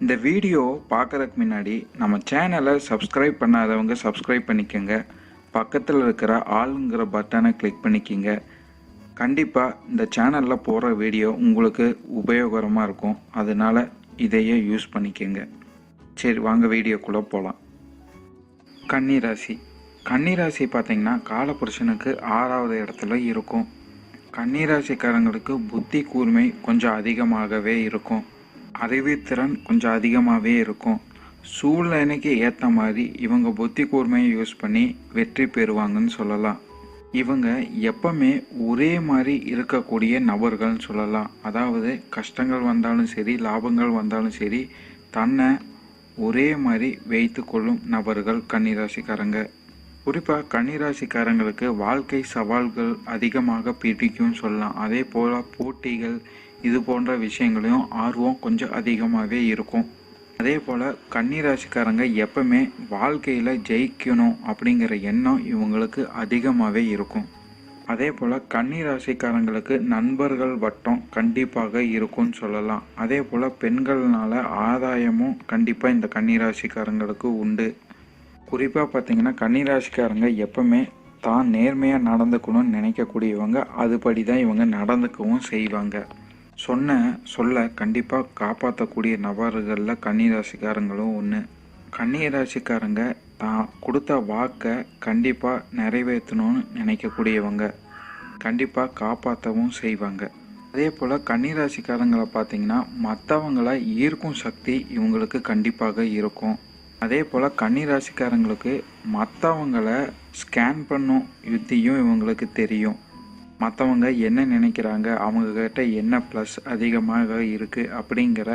இந்த வீடியோ பார்க்கறதுக்கு முன்னாடி நம்ம சேனலை சப்ஸ்கிரைப் பண்ணாதவங்க சப்ஸ்கிரைப் பண்ணிக்கோங்க. பக்கத்தில் இருக்கிற ஆளுங்கிற பட்டனை கிளிக் பண்ணிக்கோங்க. கண்டிப்பாக இந்த சேனலில் போகிற வீடியோ உங்களுக்கு உபயோகரமாக இருக்கும். அதனால் இதையே யூஸ் பண்ணிக்கோங்க. சரி வாங்க வீடியோக்குள்ளே போகலாம் கன்னிராசி. கன்னிராசி பார்த்தீங்கன்னா காலபுருஷனுக்கு ஆறாவது இடத்துல இருக்கும். கன்னிராசிக்காரங்களுக்கு புத்தி கூர்மை கொஞ்சம் அதிகமாகவே இருக்கும். அறிவுத்திறன் கொஞ்சம் அதிகமாகவே இருக்கும். சூழ்நிலைக்கு ஏற்ற மாதிரி இவங்க புத்தி கூர்மையை யூஸ் பண்ணி வெற்றி பெறுவாங்கன்னு சொல்லலாம். இவங்க எப்பவுமே ஒரே மாதிரி இருக்கக்கூடிய நபர்கள்னு சொல்லலாம். அதாவது கஷ்டங்கள் வந்தாலும் சரி லாபங்கள் வந்தாலும் சரி தன்னை ஒரே மாதிரி வைத்து கொள்ளும் நபர்கள் கன்னிராசிக்காரங்க. குறிப்பாக கன்னிராசிக்காரங்களுக்கு வாழ்க்கை சவால்கள் அதிகமாக பிடிக்கும்னு சொல்லலாம். அதே போல் போட்டிகள் இது போன்ற விஷயங்களையும் ஆர்வம் கொஞ்சம் அதிகமாகவே இருக்கும். அதே போல் கன்னிராசிக்காரங்க எப்பவுமே வாழ்க்கையில் ஜெயிக்கணும் அப்படிங்கிற எண்ணம் இவங்களுக்கு அதிகமாகவே இருக்கும். அதே போல் கன்னிராசிக்காரங்களுக்கு நண்பர்கள் வட்டம் கண்டிப்பாக இருக்கும்னு சொல்லலாம். அதே போல் பெண்கள்னால ஆதாயமும் கண்டிப்பாக இந்த கன்னிராசிக்காரங்களுக்கு உண்டு. குறிப்பாக பார்த்தீங்கன்னா கன்னிராசிக்காரங்க எப்பவுமே தான் நேர்மையாக நடந்துக்கணும்னு நினைக்கக்கூடியவங்க அதுபடி தான் இவங்க நடந்துக்கவும் செய்வாங்க. சொன்ன சொல்ல கண்டிப்பாக காப்பாற்றக்கூடிய நபர்களில் கன்னிராசிக்காரங்களும் ஒன்று கன்னிராசிக்காரங்க தான் கொடுத்த வாக்கை கண்டிப்பாக நிறைவேற்றணும்னு நினைக்கக்கூடியவங்க. கண்டிப்பாக காப்பாற்றவும் செய்வாங்க. அதே போல் கன்னிராசிக்காரங்களை பார்த்தீங்கன்னா மற்றவங்கள ஈர்க்கும் சக்தி இவங்களுக்கு கண்டிப்பாக இருக்கும். அதே போல் கன்னிராசிக்காரங்களுக்கு மற்றவங்கள ஸ்கேன் பண்ணும் யுத்தியும் இவங்களுக்கு தெரியும். மற்றவங்க என்ன நினைக்கிறாங்க அவங்கக்கிட்ட என்ன ப்ளஸ் அதிகமாக இருக்குது அப்படிங்கிற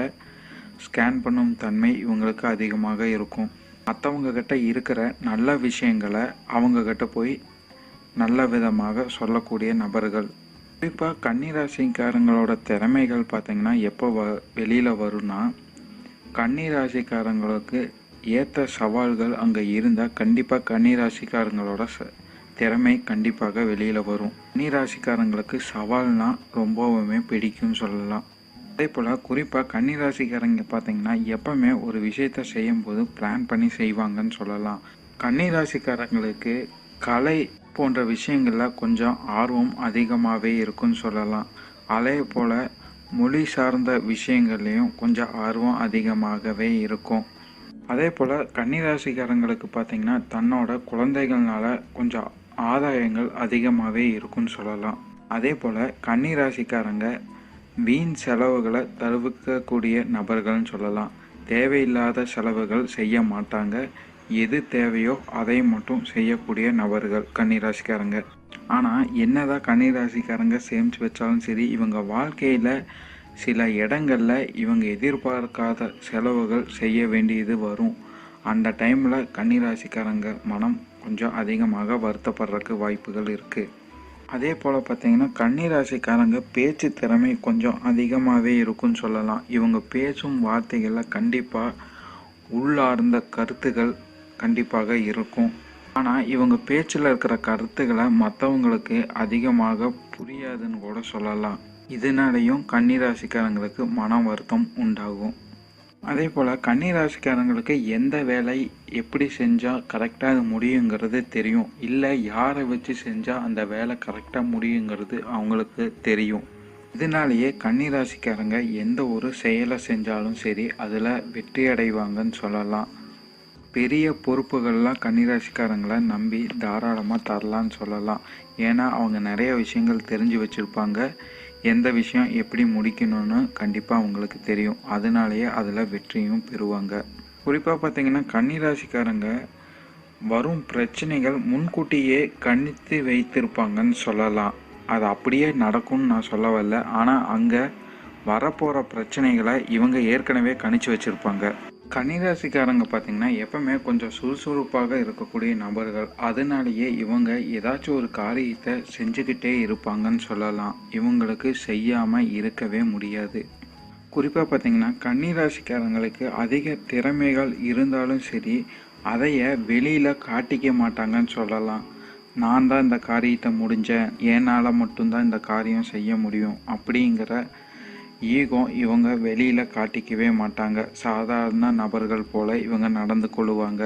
ஸ்கேன் பண்ணும் தன்மை இவங்களுக்கு அதிகமாக இருக்கும். மற்றவங்க கிட்ட இருக்கிற நல்ல விஷயங்களை அவங்கக்கிட்ட போய் நல்ல விதமாக சொல்லக்கூடிய நபர்கள். குறிப்பாக கன்னிராசிக்காரங்களோட திறமைகள் பார்த்திங்கன்னா எப்போ வ வெளியில் வரும்னா கன்னிராசிக்காரங்களுக்கு ஏற்ற சவால்கள் அங்கே இருந்தால் கண்டிப்பாக கன்னிராசிக்காரங்களோட ச திறமை கண்டிப்பாக வெளியில் வரும். கன்னிராசிக்காரங்களுக்கு சவால்னா ரொம்பவுமே பிடிக்கும்னு சொல்லலாம். அதே போல் குறிப்பாக கன்னிராசிக்காரங்க பார்த்தீங்கன்னா எப்பவுமே ஒரு விஷயத்த செய்யும்போது பிளான் பண்ணி செய்வாங்கன்னு சொல்லலாம். கன்னிராசிக்காரங்களுக்கு கலை போன்ற விஷயங்களில் கொஞ்சம் ஆர்வம் அதிகமாகவே இருக்குன்னு சொல்லலாம். அதே போல் மொழி சார்ந்த விஷயங்கள்லேயும் கொஞ்சம் ஆர்வம் அதிகமாகவே இருக்கும். அதே போல் கன்னிராசிக்காரங்களுக்கு பார்த்திங்கன்னா தன்னோட குழந்தைகள்னால கொஞ்சம் ஆதாயங்கள் அதிகமாகவே இருக்கும்னு சொல்லலாம். அதே போல் கன்னிராசிக்காரங்க வீண் செலவுகளை தவிர்க்கக்கூடிய நபர்கள்னு சொல்லலாம். தேவையில்லாத செலவுகள் செய்ய மாட்டாங்க. எது தேவையோ அதை மட்டும் செய்யக்கூடிய நபர்கள் கன்னிராசிக்காரங்க. ஆனால் என்னதான் கன்னிராசிக்காரங்க சேமித்து வச்சாலும் சரி இவங்க வாழ்க்கையில் சில இடங்களில் இவங்க எதிர்பார்க்காத செலவுகள் செய்ய வேண்டியது வரும். அந்த டைமில் கன்னிராசிக்காரங்க மனம் கொஞ்சம் அதிகமாக வருத்தப்படுறதுக்கு வாய்ப்புகள் இருக்குது அதே போல் பார்த்தீங்கன்னா கன்னிராசிக்காரங்க பேச்சு திறமை கொஞ்சம் அதிகமாகவே இருக்குன்னு சொல்லலாம். இவங்க பேசும் வார்த்தைகளில் கண்டிப்பாக உள்ளார்ந்த கருத்துகள் கண்டிப்பாக இருக்கும். ஆனால் இவங்க பேச்சில் இருக்கிற கருத்துக்களை மற்றவங்களுக்கு அதிகமாக புரியாதுன்னு கூட சொல்லலாம். இதனாலையும் கன்னிராசிக்காரங்களுக்கு மன வருத்தம் உண்டாகும். அதே போல் கன்னிராசிக்காரங்களுக்கு எந்த வேலை எப்படி செஞ்சால் கரெக்டாக அது முடியுங்கிறது தெரியும். இல்லை யாரை வச்சு செஞ்சால் அந்த வேலை கரெக்டாக முடியுங்கிறது அவங்களுக்கு தெரியும். இதனாலேயே கன்னிராசிக்காரங்க எந்த ஒரு செயலை செஞ்சாலும் சரி அதில் வெற்றி அடைவாங்கன்னு சொல்லலாம். பெரிய பொறுப்புகள்லாம் கன்னிராசிக்காரங்களை நம்பி தாராளமாக தரலான்னு சொல்லலாம். ஏன்னா அவங்க நிறைய விஷயங்கள் தெரிஞ்சு வச்சுருப்பாங்க. எந்த விஷயம் எப்படி முடிக்கணும்னு கண்டிப்பாக அவங்களுக்கு தெரியும். அதனாலேயே அதில் வெற்றியும் பெறுவாங்க. குறிப்பாக பார்த்தீங்கன்னா கன்னிராசிக்காரங்க வரும் பிரச்சனைகள் முன்கூட்டியே கணித்து வைத்திருப்பாங்கன்னு சொல்லலாம். அது அப்படியே நடக்கும்னு நான் சொல்ல வரல ஆனால் அங்கே வரப்போகிற பிரச்சனைகளை இவங்க ஏற்கனவே கணிச்சு வச்சுருப்பாங்க. கன்னிராசிக்காரங்க பார்த்தீங்கன்னா எப்பவுமே கொஞ்சம் சுறுசுறுப்பாக இருக்கக்கூடிய நபர்கள். அதனாலேயே இவங்க ஏதாச்சும் ஒரு காரியத்தை செஞ்சுக்கிட்டே இருப்பாங்கன்னு சொல்லலாம். இவங்களுக்கு செய்யாமல் இருக்கவே முடியாது. குறிப்பாக பார்த்தீங்கன்னா கன்னிராசிக்காரங்களுக்கு அதிக திறமைகள் இருந்தாலும் சரி அதைய வெளியில் காட்டிக்க மாட்டாங்கன்னு சொல்லலாம். நான் தான் இந்த காரியத்தை முடிஞ்சேன். என்னால் மட்டும்தான் இந்த காரியம் செய்ய முடியும். அப்படிங்கிற ஈகோ இவங்க வெளியில் காட்டிக்கவே மாட்டாங்க. சாதாரண நபர்கள் போல இவங்க நடந்து கொள்ளுவாங்க.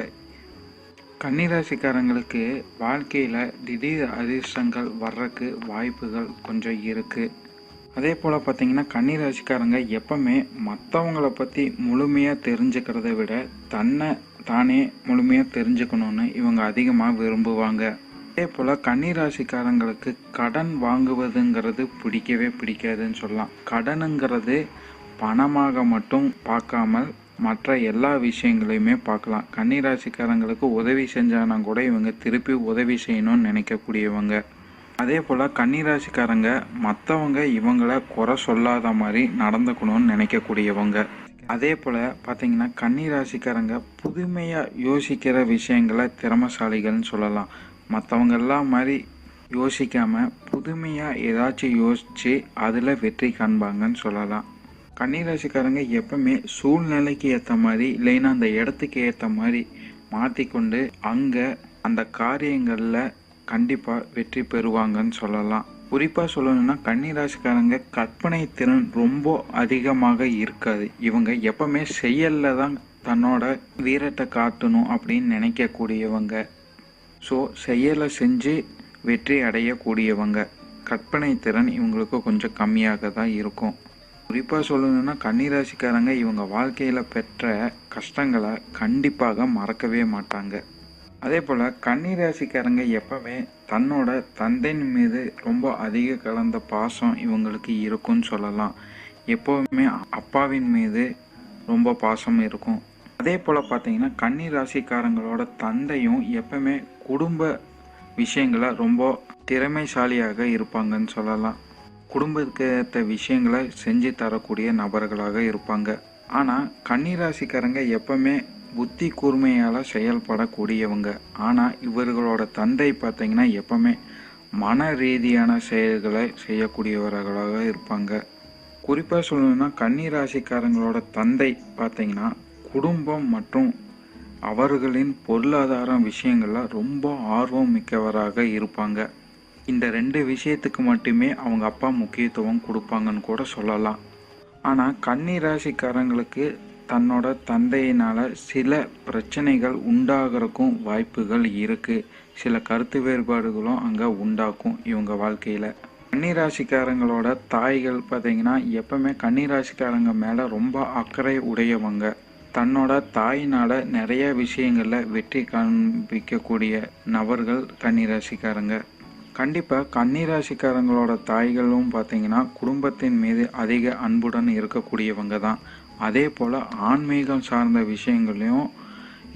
கன்னிராசிக்காரங்களுக்கு வாழ்க்கையில் திடீர் அதிர்ஷ்டங்கள் வர்றக்கு வாய்ப்புகள் கொஞ்சம் இருக்குது அதே போல் பார்த்தீங்கன்னா கன்னிராசிக்காரங்க எப்பவுமே மற்றவங்கள பற்றி முழுமையாக தெரிஞ்சுக்கிறத விட தன்னை தானே முழுமையாக தெரிஞ்சுக்கணும்னு இவங்க அதிகமாக விரும்புவாங்க. அதே போல் கன்னிராசிக்காரங்களுக்கு கடன் வாங்குவதுங்கிறது பிடிக்கவே பிடிக்காதுன்னு சொல்லலாம். கடனுங்கிறது பணமாக மட்டும் பார்க்காமல் மற்ற எல்லா விஷயங்களையுமே பார்க்கலாம். கன்னிராசிக்காரங்களுக்கு உதவி செஞ்சானா கூட இவங்க திருப்பி உதவி செய்யணும்னு நினைக்கக்கூடியவங்க. அதே போல் கன்னிராசிக்காரங்க மற்றவங்க இவங்களை குறை சொல்லாத மாதிரி நடந்துக்கணும்னு நினைக்கக்கூடியவங்க. அதே போல் பார்த்தீங்கன்னா கன்னிராசிக்காரங்க புதுமையாக யோசிக்கிற விஷயங்களை திறமசாலிகள்னு சொல்லலாம். மற்றவங்கெல்லாம் மாதிரி யோசிக்காமல் புதுமையாக ஏதாச்சும் யோசித்து அதில் வெற்றி காண்பாங்கன்னு சொல்லலாம். கன்னிராசிக்காரங்க எப்பவுமே சூழ்நிலைக்கு ஏற்ற மாதிரி இல்லைன்னா அந்த இடத்துக்கு ஏற்ற மாதிரி மாற்றிக்கொண்டு அங்கே அந்த காரியங்களில் கண்டிப்பாக வெற்றி பெறுவாங்கன்னு சொல்லலாம். குறிப்பாக சொல்லணும்னா கன்னிராசிக்காரங்க கற்பனை திறன் ரொம்ப அதிகமாக இருக்காது. இவங்க எப்பவுமே செயலில் தான் தன்னோட வீரத்தை காட்டணும் அப்படின்னு நினைக்கக்கூடியவங்க. ஸோ செயலை செஞ்சு வெற்றி அடையக்கூடியவங்க. கற்பனை திறன் இவங்களுக்கு கொஞ்சம் கம்மியாக தான் இருக்கும். குறிப்பாக சொல்லணும்னா கன்னிராசிக்காரங்க இவங்க வாழ்க்கையில் பெற்ற கஷ்டங்களை கண்டிப்பாக மறக்கவே மாட்டாங்க. அதே போல் கன்னிராசிக்காரங்க எப்பவுமே தன்னோட தந்தையின் மீது ரொம்ப அதிக கலந்த பாசம் இவங்களுக்கு இருக்கும்னு சொல்லலாம். எப்போவுமே அப்பாவின் மீது ரொம்ப பாசம் இருக்கும். அதே போல் பார்த்தீங்கன்னா கன்னி ராசிக்காரங்களோட தந்தையும் எப்பவுமே குடும்ப விஷயங்களை ரொம்ப திறமைசாலியாக இருப்பாங்கன்னு சொல்லலாம். குடும்பத்துக்கு ஏற்ற விஷயங்களை செஞ்சு தரக்கூடிய நபர்களாக இருப்பாங்க. ஆனால் கன்னிராசிக்காரங்க எப்பவுமே புத்தி கூர்மையால் செயல்படக்கூடியவங்க. ஆனால் இவர்களோட தந்தை பார்த்தீங்கன்னா எப்பவுமே மன ரீதியான செயல்களை செய்யக்கூடியவர்களாக இருப்பாங்க. குறிப்பாக சொல்லணும்னா கன்னிராசிக்காரங்களோட தந்தை பார்த்தீங்கன்னா குடும்பம் மற்றும் அவர்களின் பொருளாதார விஷயங்களில் ரொம்ப ஆர்வம் மிக்கவராக இருப்பாங்க. இந்த ரெண்டு விஷயத்துக்கு மட்டுமே அவங்க அப்பா முக்கியத்துவம் கொடுப்பாங்கன்னு கூட சொல்லலாம். ஆனால் கன்னி ராசிக்காரங்களுக்கு தன்னோட தந்தையினால் சில பிரச்சனைகள் உண்டாகிறக்கும் வாய்ப்புகள் இருக்குது சில கருத்து வேறுபாடுகளும் அங்கே உண்டாக்கும் இவங்க வாழ்க்கையில். கன்னிராசிக்காரங்களோட தாய்கள் பார்த்தீங்கன்னா எப்பவுமே கன்னிராசிக்காரங்க மேலே ரொம்ப அக்கறை உடையவங்க. தன்னோட தாயினால் நிறைய விஷயங்களில் வெற்றி காண்பிக்கக்கூடிய நபர்கள் கன்னிராசிக்காரங்க. கண்டிப்பாக கன்னிராசிக்காரங்களோட தாய்களும் பார்த்தீங்கன்னா குடும்பத்தின் மீது அதிக அன்புடன் இருக்கக்கூடியவங்க தான். அதே போல் ஆன்மீகம் சார்ந்த விஷயங்களையும்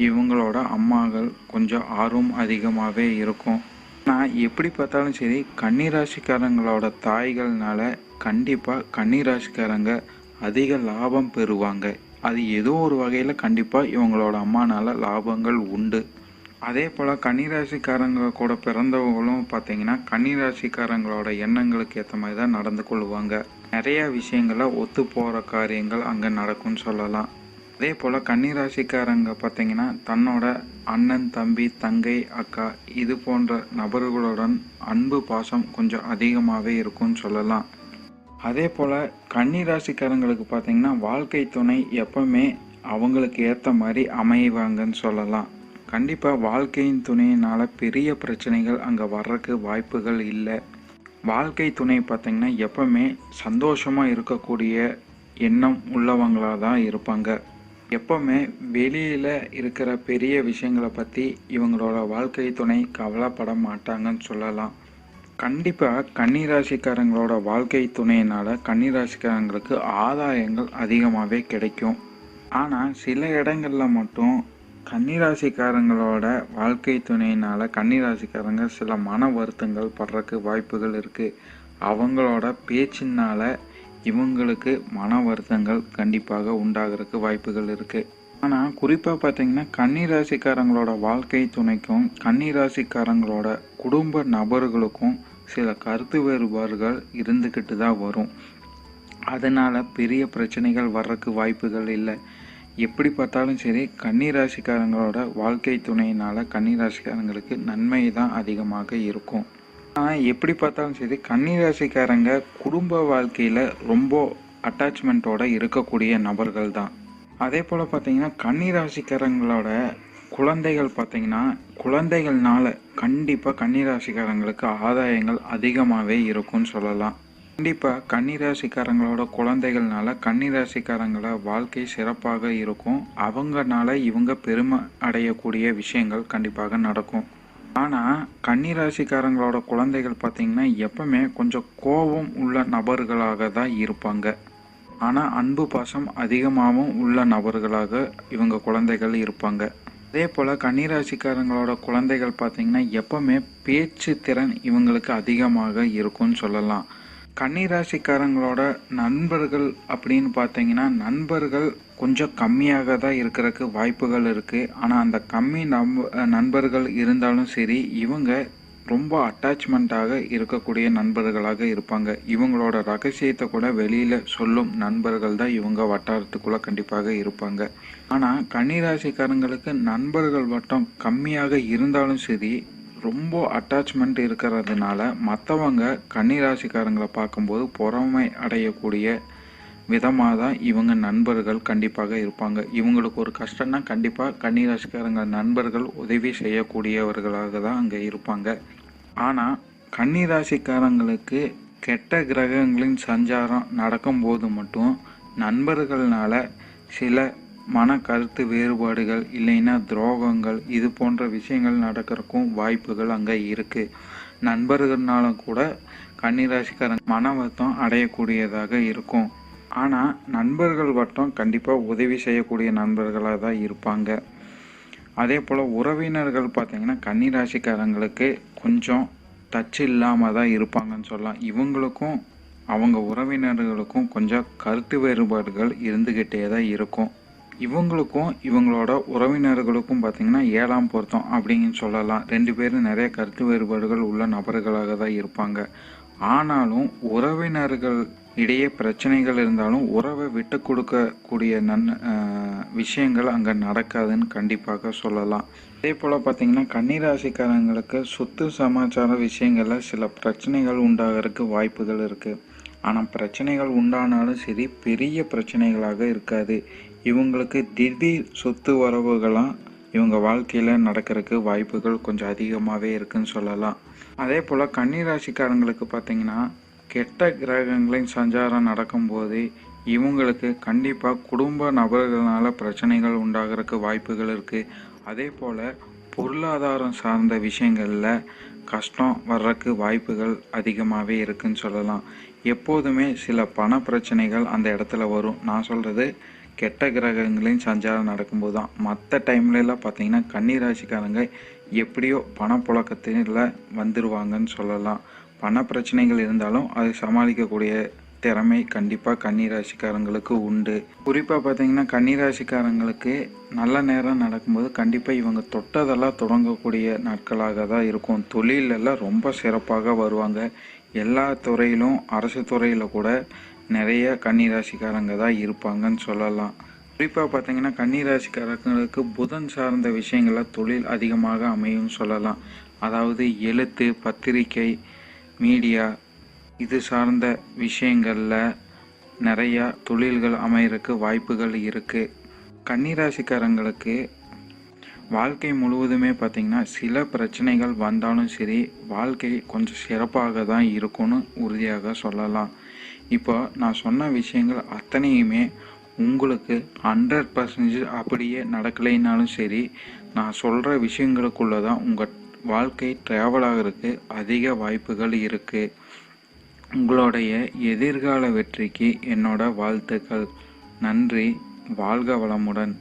இவங்களோட அம்மாக்கள் கொஞ்சம் ஆர்வம் அதிகமாகவே இருக்கும். நான் எப்படி பார்த்தாலும் சரி கன்னிராசிக்காரங்களோட தாய்கள்னால கண்டிப்பாக கன்னிராசிக்காரங்க அதிக லாபம் பெறுவாங்க. அது ஏதோ ஒரு வகையில் கண்டிப்பாக இவங்களோட அம்மானால் லாபங்கள் உண்டு. அதே போல் கன்னிராசிக்காரங்க கூட பிறந்தவங்களும் பார்த்தீங்கன்னா கன்னிராசிக்காரங்களோட எண்ணங்களுக்கு ஏற்ற மாதிரி தான் நடந்து கொள்வாங்க. நிறைய விஷயங்கள ஒத்து போகிற காரியங்கள் அங்கே நடக்கும்னு சொல்லலாம். அதே போல் கன்னிராசிக்காரங்க பார்த்தீங்கன்னா தன்னோட அண்ணன் தம்பி தங்கை அக்கா இது போன்ற நபர்களுடன் அன்பு பாசம் கொஞ்சம் அதிகமாகவே இருக்கும்னு சொல்லலாம். அதே போல் கன்னிராசிக்காரங்களுக்கு பார்த்தீங்கன்னா வாழ்க்கை துணை எப்பவுமே அவங்களுக்கு ஏற்ற மாதிரி அமைவாங்கன்னு சொல்லலாம். கண்டிப்பாக வாழ்க்கையின் துணையினால் பெரிய பிரச்சனைகள் அங்கே வர்றதுக்கு வாய்ப்புகள் இல்லை. வாழ்க்கை துணை பார்த்திங்கன்னா எப்பவுமே சந்தோஷமாக இருக்கக்கூடிய எண்ணம் உள்ளவங்களாக தான் இருப்பாங்க. எப்பவுமே வெளியில் இருக்கிற பெரிய விஷயங்களை பற்றி இவங்களோட வாழ்க்கை துணை கவலைப்பட மாட்டாங்கன்னு சொல்லலாம். கண்டிப்பாக கன்னிராசிக்காரங்களோட வாழ்க்கை துணையினால் கன்னிராசிக்காரங்களுக்கு ஆதாயங்கள் அதிகமாகவே கிடைக்கும். ஆனால் சில இடங்களில் மட்டும் கன்னிராசிக்காரங்களோட வாழ்க்கை துணையினால் கன்னிராசிக்காரங்க சில மன வருத்தங்கள் படுறதுக்கு வாய்ப்புகள் இருக்குது அவங்களோட பேச்சினால் இவங்களுக்கு மன வருத்தங்கள் கண்டிப்பாக உண்டாகிறதுக்கு வாய்ப்புகள் இருக்குது ஆனால் குறிப்பாக பார்த்தீங்கன்னா கன்னிராசிக்காரங்களோட வாழ்க்கை துணைக்கும் கன்னிராசிக்காரங்களோட குடும்ப நபர்களுக்கும் சில கருத்து வேறுபாடுகள் இருந்துக்கிட்டு தான் வரும். அதனால் பெரிய பிரச்சனைகள் வர்றதுக்கு வாய்ப்புகள் இல்லை. எப்படி பார்த்தாலும் சரி கன்னிராசிக்காரங்களோட வாழ்க்கை துணையினால் கன்னிராசிக்காரங்களுக்கு நன்மை தான் அதிகமாக இருக்கும். ஆனால் எப்படி பார்த்தாலும் சரி கன்னிராசிக்காரங்க குடும்ப வாழ்க்கையில் ரொம்ப அட்டாச்மெண்ட்டோட இருக்கக்கூடிய நபர்கள் தான் அதே போல் பார்த்தீங்கன்னா கன்னிராசிக்காரங்களோட குழந்தைகள் பார்த்தீங்கன்னா குழந்தைகள்னால கண்டிப்பாக கன்னிராசிக்காரங்களுக்கு ஆதாயங்கள் அதிகமாகவே இருக்கும்னு சொல்லலாம். கண்டிப்பாக கன்னிராசிக்காரங்களோட குழந்தைகள்னால கன்னிராசிக்காரங்களோட வாழ்க்கை சிறப்பாக இருக்கும். அவங்கனால இவங்க பெருமை அடையக்கூடிய விஷயங்கள் கண்டிப்பாக நடக்கும். ஆனால் கன்னிராசிக்காரங்களோட குழந்தைகள் பார்த்தீங்கன்னா எப்பவுமே கொஞ்சம் கோபம் உள்ள நபர்களாக தான் இருப்பாங்க. ஆனால் அன்பு பாசம் அதிகமாகவும் உள்ள நபர்களாக இவங்க குழந்தைகள் இருப்பாங்க. அதே போல் கன்னிராசிக்காரங்களோட குழந்தைகள் பார்த்தீங்கன்னா எப்பவுமே பேச்சு திறன் இவங்களுக்கு அதிகமாக இருக்கும்னு சொல்லலாம். கன்னிராசிக்காரங்களோட நண்பர்கள் அப்படின்னு பார்த்தீங்கன்னா நண்பர்கள் கொஞ்சம் கம்மியாக தான் இருக்கிறதுக்கு வாய்ப்புகள் இருக்குது ஆனால் அந்த கம்மி நம்ப நண்பர்கள் இருந்தாலும் சரி இவங்க ரொம்ப அட்டாச்மெண்ட்டாக இருக்கக்கூடிய நண்பர்களாக இருப்பாங்க. இவங்களோட ரகசியத்தை கூட வெளியில் சொல்லும் நண்பர்கள் தான் இவங்க வட்டாரத்துக்குள்ளே கண்டிப்பாக இருப்பாங்க. ஆனால் கன்னிராசிக்காரங்களுக்கு நண்பர்கள் வட்டம் கம்மியாக இருந்தாலும் சரி ரொம்ப அட்டாச்மெண்ட் இருக்கிறதுனால மற்றவங்க கன்னிராசிக்காரங்களை பார்க்கும்போது பொறாமை அடையக்கூடிய விதமாக தான் இவங்க நண்பர்கள் கண்டிப்பாக இருப்பாங்க. இவங்களுக்கு ஒரு கஷ்டம்னா கண்டிப்பாக கன்னிராசிக்காரங்க நண்பர்கள் உதவி செய்யக்கூடியவர்களாக தான் அங்கே இருப்பாங்க. ஆனால் கன்னிராசிக்காரங்களுக்கு கெட்ட கிரகங்களின் சஞ்சாரம் நடக்கும்போது மட்டும் நண்பர்களால் சில மன கருத்து வேறுபாடுகள் இல்லைன்னா துரோகங்கள் இது போன்ற விஷயங்கள் நடக்கிறக்கும் வாய்ப்புகள் அங்கே இருக்குது நண்பர்கள்னாலும் கூட கன்னிராசிக்காரன் மன வருத்தம் அடையக்கூடியதாக இருக்கும். ஆனால் நண்பர்கள் வட்டம் கண்டிப்பாக உதவி செய்யக்கூடிய நண்பர்களாக தான் இருப்பாங்க. அதே போல் உறவினர்கள் பார்த்தீங்கன்னா கன்னிராசிக்காரங்களுக்கு கொஞ்சம் டச் இல்லாமல் தான் இருப்பாங்கன்னு சொல்லலாம். இவங்களுக்கும் அவங்க உறவினர்களுக்கும் கொஞ்சம் கருத்து வேறுபாடுகள் இருந்துக்கிட்டே தான் இருக்கும். இவங்களுக்கும் இவங்களோட உறவினர்களுக்கும் பார்த்தீங்கன்னா ஏழாம் பொருத்தம் அப்படின்னு சொல்லலாம். ரெண்டு பேரும் நிறைய கருத்து வேறுபாடுகள் உள்ள நபர்களாக தான் இருப்பாங்க. ஆனாலும் உறவினர்கள் இடையே பிரச்சனைகள் இருந்தாலும் உறவை விட்டு கொடுக்கக்கூடிய நன் விஷயங்கள் அங்கே நடக்காதுன்னு கண்டிப்பாக சொல்லலாம். அதே போல் பார்த்தீங்கன்னா கன்னிராசிக்காரங்களுக்கு சொத்து சமாச்சார விஷயங்களில் சில பிரச்சனைகள் உண்டாகிறதுக்கு வாய்ப்புகள் இருக்குது ஆனால் பிரச்சனைகள் உண்டானாலும் சரி பெரிய பிரச்சனைகளாக இருக்காது. இவங்களுக்கு திடீர் சொத்து வரவுகளாம் இவங்க வாழ்க்கையில் நடக்கிறதுக்கு வாய்ப்புகள் கொஞ்சம் அதிகமாகவே இருக்குன்னு சொல்லலாம். அதே போல் கன்னிராசிக்காரங்களுக்கு பார்த்தீங்கன்னா கெட்ட கிரகங்களின் சஞ்சாரம் நடக்கும்போது இவங்களுக்கு கண்டிப்பாக குடும்ப நபர்களால் பிரச்சனைகள் உண்டாகிறதுக்கு வாய்ப்புகள் இருக்குது அதே போல் பொருளாதாரம் சார்ந்த விஷயங்களில் கஷ்டம் வர்றதுக்கு வாய்ப்புகள் அதிகமாகவே இருக்குன்னு சொல்லலாம். எப்போதுமே சில பண பிரச்சனைகள் அந்த இடத்துல வரும். நான் சொல்கிறது கெட்ட கிரகங்களையும் சஞ்சாரம் நடக்கும்போது தான் மற்ற டைம்லலாம் பார்த்தீங்கன்னா கன்னி ராசிக்காரங்க எப்படியோ பணப்புழக்கத்தில் வந்துடுவாங்கன்னு சொல்லலாம். பண பிரச்சனைகள் இருந்தாலும் அதை சமாளிக்கக்கூடிய திறமை கண்டிப்பாக கன்னிராசிக்காரங்களுக்கு உண்டு. குறிப்பாக பார்த்தீங்கன்னா கன்னிராசிக்காரங்களுக்கு நல்ல நேரம் நடக்கும்போது கண்டிப்பாக இவங்க தொட்டதெல்லாம் தொடங்கக்கூடிய நாட்களாக தான் இருக்கும். தொழிலெல்லாம் ரொம்ப சிறப்பாக வருவாங்க. எல்லா துறையிலும் அரசு துறையில் கூட நிறைய கன்னிராசிக்காரங்க தான் இருப்பாங்கன்னு சொல்லலாம். குறிப்பாக பார்த்தீங்கன்னா கன்னிராசிக்காரங்களுக்கு புதன் சார்ந்த விஷயங்களில் தொழில் அதிகமாக அமையும் சொல்லலாம். அதாவது எழுத்து பத்திரிக்கை மீடியா இது சார்ந்த விஷயங்களில் நிறையா தொழில்கள் அமையறதுக்கு வாய்ப்புகள் இருக்குது கன்னிராசிக்காரங்களுக்கு வாழ்க்கை முழுவதுமே பார்த்திங்கன்னா சில பிரச்சனைகள் வந்தாலும் சரி வாழ்க்கை கொஞ்சம் சிறப்பாக தான் இருக்கும்னு உறுதியாக சொல்லலாம். இப்போ நான் சொன்ன விஷயங்கள் அத்தனையுமே உங்களுக்கு ஹண்ட்ரட் பர்சன்டேஜ் அப்படியே நடக்கலைனாலும் சரி நான் சொல்கிற விஷயங்களுக்குள்ளே தான் உங்கள் வாழ்க்கை ட்ராவல் ஆகிறதுக்கு அதிக வாய்ப்புகள் இருக்குது உங்களுடைய எதிர்கால வெற்றிக்கு என்னோட வாழ்த்துக்கள். நன்றி. வாழ்க வளமுடன்.